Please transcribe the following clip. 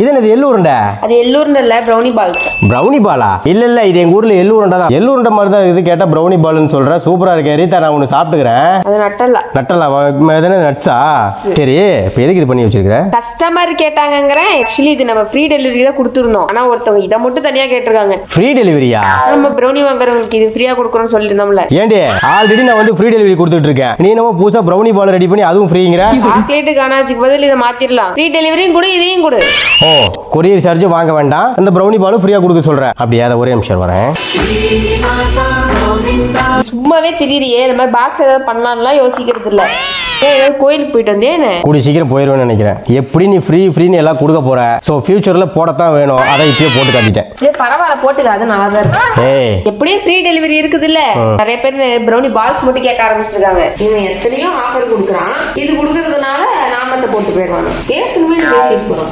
இது என்னது எள்ளு உருண்டை? அது எல்லூர்னு இல்ல ப்ரௌனி பால்ஸ் ப்ரௌனி பாலா இல்ல இல்ல இது எங்க ஊர்ல எள்ளு உருண்டை தான். எள்ளு உருண்டை மாதிரி தான் இது கேட்டா ப்ரௌனி பால்னு சொல்றேன் சூப்பரா இருக்கு ரீதா நான் ஒன்று சாப்பிட்டுக்கிறேன். அது நட்டல்ல. எதனா நட்ஸா சரி இப்போ எதுக்கு இது பண்ணி வச்சிருக்கிற கஸ்டமர் கேட்டாங்கங்கிறேன். ஆக்சுவலி இது நம்ம ஃப்ரீ டெலிவரி தான் கொடுத்துருந்தோம். ஆனா ஒருத்தவங்க இதை மட்டும் தனியா கேட்டிருக்காங்க. ஃப்ரீ டெலிவரியா நம்ம ப்ரௌனி வாங்குறவங்களுக்கு இது ஃப்ரீயா கொடுக்குறோம்னு சொல்லியிருந்தோம்ல ஏண்டி ஆல்ரெடி நான் வந்து ஃப்ரீ டெலிவரி கொடுத்துட்டு இருக்கேன் நீ என்னமோ புதுசா ப்ரௌனி பால் ரெடி பண்ணி அதுவும் ஃப்ரீங்கிற சாக்லேட்டு கானாச்சிக்கு பதில் இதை மாத்திரலாம். ஃப்ரீ டெலிவரியும் கொடு இதையும் கொடு. ஓ. கொரியர் சார்ஜ் வாங்க வேண்டாம். அந்த ப்ரௌனி பாலும் ஃப்ரீயா கொடுக்க சொல்றேன். அப்படியே அதை ஒரே நிமிஷம் வரேன். சும்மாவே திடீரியே இந்த மாதிரி பாக்ஸ் ஏதாவது பண்ணலாம்லாம் யோசிக்கிறது இல்ல. கோயிலுக்கு போயிட்டு வந்தேன் கூடி சீக்கிரம் போயிடுவேன்னு நினைக்கிறேன். எப்படி நீ ஃப்ரீ ஃப்ரீன்னு எல்லாம் கொடுக்க போற? ஸோ ஃபியூச்சர்ல போடத்தான் வேணும். அதை இப்பயே போட்டு காட்டிட்டேன். சரி பரவாயில்ல போட்டுக்க அது நல்லா தான் இருக்கு எப்படியும் ஃப்ரீ டெலிவரி இருக்குது இல்ல. நிறைய பேர் ப்ரௌனி பால்ஸ் மட்டும் கேட்க ஆரம்பிச்சிருக்காங்க. இவன் எத்தனையோ ஆஃபர் கொடுக்குறான். இது கொடுக்கறதுனால நாமத்தை போட்டு போயிடுவாங்க பேசணுமே பேசிட்டு போறோம்.